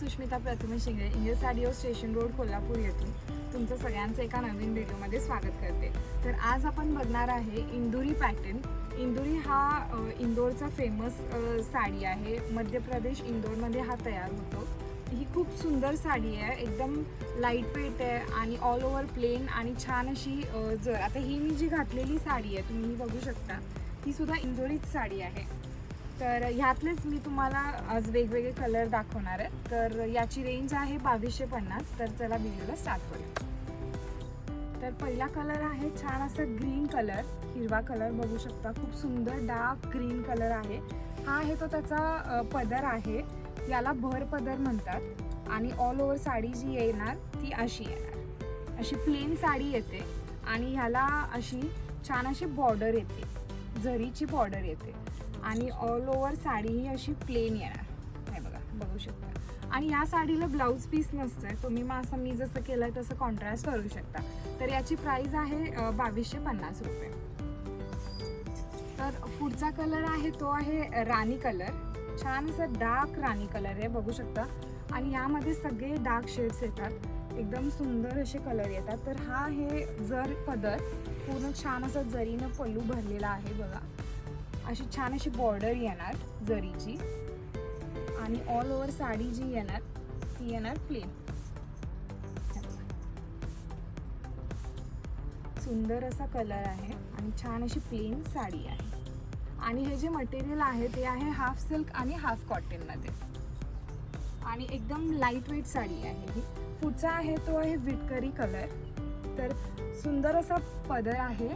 सुष्मिता प्रतिमा शिंगळे इंग्रज साडिओ station road Kolhapur येथून तुमचं सगळ्यांचं एका नवीन व्हिडिओमध्ये स्वागत करते. तर आज आपण बघणार आहे इंदुरी पॅटर्न. इंदुरी हा इंदोरचा फेमस साडी आहे. मध्य प्रदेश इंदोरमध्ये हा तयार होतो. ही खूप सुंदर साडी आहे. एकदम लाइट वेट आहे आणि ऑल ओव्हर प्लेन आणि छान अशी जर आता ही मी जी घातलेली साडी आहे तुम्ही बघू शकता. ती सुद्धा इंदोरीच साडी आहे. तर ह्यातलेच मी तुम्हाला आज वेगवेगळे कलर दाखवणार आहे. तर याची रेंज आहे बावीसशे पन्नास. तर चला व्हिडिओला स्टार्ट करूया. तर पहिला कलर आहे छान असा ग्रीन कलर हिरवा कलर बघू शकता. खूप सुंदर डार्क ग्रीन कलर आहे. हा आहे तो त्याचा पदर आहे. याला भर पदर म्हणतात. आणि ऑल ओव्हर साडी जी येणार ती अशी येणार. अशी प्लेन साडी येते. आणि ह्याला अशी छान अशी बॉर्डर येते. झरीची बॉर्डर येते. आणि ऑल ओव्हर साडी ही अशी प्लेन येणार. नाही बघा बघू शकता. आणि या साडीला ब्लाऊज पीस नसतं आहे तुम्ही मग असं मी जसं केलं आहे तसं कॉन्ट्रास्ट करू शकता. तर याची प्राईज आहे बावीसशे पन्नास रुपये. तर पुढचा कलर आहे तो आहे राणी कलर छान असा डार्क राणी कलर आहे बघू शकता. आणि यामध्ये सगळे डार्क शेड्स येतात. एकदम सुंदर असे कलर येतात. तर हा हे जर पदर. पूर्ण छान असा जरीनं पल्लू भरलेला आहे बघा. अशी छान अशी बॉर्डर येणार जरीची. आणि ऑल ओव्हर साडी जी येणार ती येणार प्लेन सुंदर असा कलर आहे आणि छान अशी प्लेन साडी आहे. आणि हे जे मटेरियल आहे ते आहे हाफ सिल्क आणि हाफ कॉटनमध्ये आणि एकदम लाइट वेट साडी आहे ही. पुढचा आहे तो आहे विटकरी कलर तर सुंदर असा पदर आहे.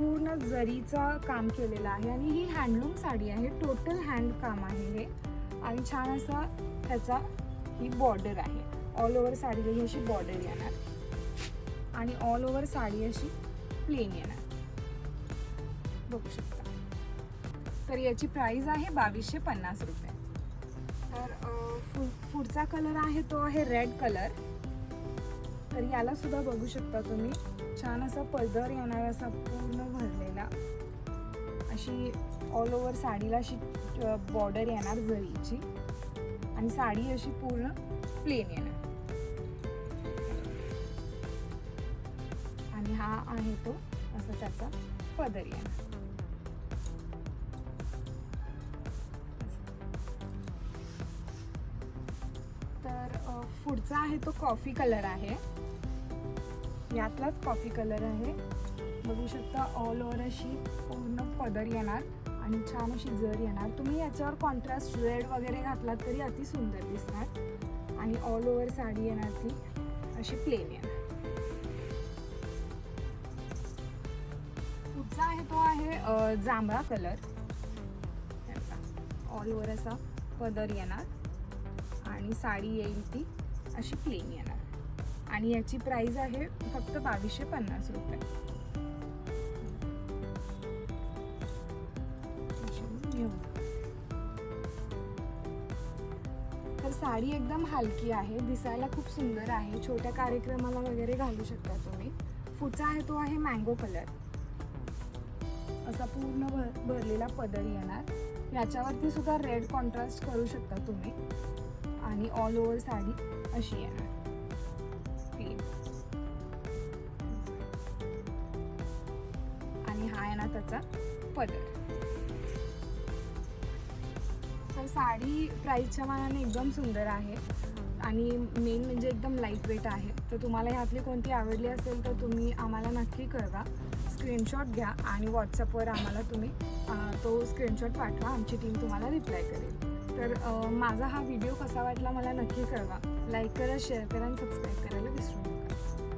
पूर्ण जरीचा काम केलेलं आहे आणि ही हँडलूम साडी आहे. टोटल हँड काम आहे हे. आणि छान असा ह्याचा ही बॉर्डर आहे. ऑल ओव्हर साडीला ही अशी बॉर्डर येणार. आणि ऑल ओव्हर साडी अशी प्लेन येणार. बघू शकता. तर याची प्राईज आहे बावीसशे पन्नास रुपये. तर पु- पुढचा कलर आहे तो आहे रेड कलर तर याला सुद्धा बघू शकता तुम्ही. छान असा पदर येणार असा पूर्ण भरलेला. अशी ऑल ओव्हर साडीला अशी बॉर्डर येणार जरीची. आणि साडी अशी पूर्ण प्लेन येणार. आणि हा आहे तो असा त्याचा पदर येणार. पुढचा आहे तो कॉफी कलर आहे. यातलाच कॉफी कलर आहे. बघू शकता ऑल ओव्हर अशी पूर्ण पदर येणार आणि छान अशी जर येणार. तुम्ही याच्यावर कॉन्ट्रास्ट रेड वगैरे घातलात तरी अति सुंदर दिसणार. आणि ऑल ओव्हर साडी येणार ती. अशी प्लेन येणार. पुढचा आहे तो आहे जांभळा कलर ऑल ओव्हर असा पदर येणार. आणि साडी येईल ती. अशी प्लेन येणार. आणि याची प्राइस आहे फक्त बावीसशे पन्नास रुपये. तर साडी एकदम हलकी आहे दिसायला खूप सुंदर आहे छोट्या कार्यक्रमाला वगैरे घालू शकता तुम्ही. पुढचा आहे तो आहे मँगो कलर असा पूर्ण भर भरलेला पदर येणार. याच्यावरती सुद्धा रेड कॉन्ट्रास्ट करू शकता तुम्ही. आणि ऑल ओव्हर साडी अशी येणार. आणि हा येणार त्याचा पदर. तर साडी प्राईसच्या मानाने एकदम सुंदर आहे. आणि मेन म्हणजे एकदम लाइट वेट आहे. तर तुम्हाला ह्यातली कोणती आवडली असेल तर तुम्ही आम्हाला नक्की कळवा. स्क्रीनशॉट घ्या आणि व्हॉट्सअपवर आम्हाला तुम्ही तो स्क्रीनशॉट पाठवा. आमची टीम तुम्हाला रिप्लाय करेल. तर माझा हा व्हिडिओ कसा वाटला मला नक्की कळवा. लाईक करा शेअर करा आणि सबस्क्राईब करायला विसरू नका.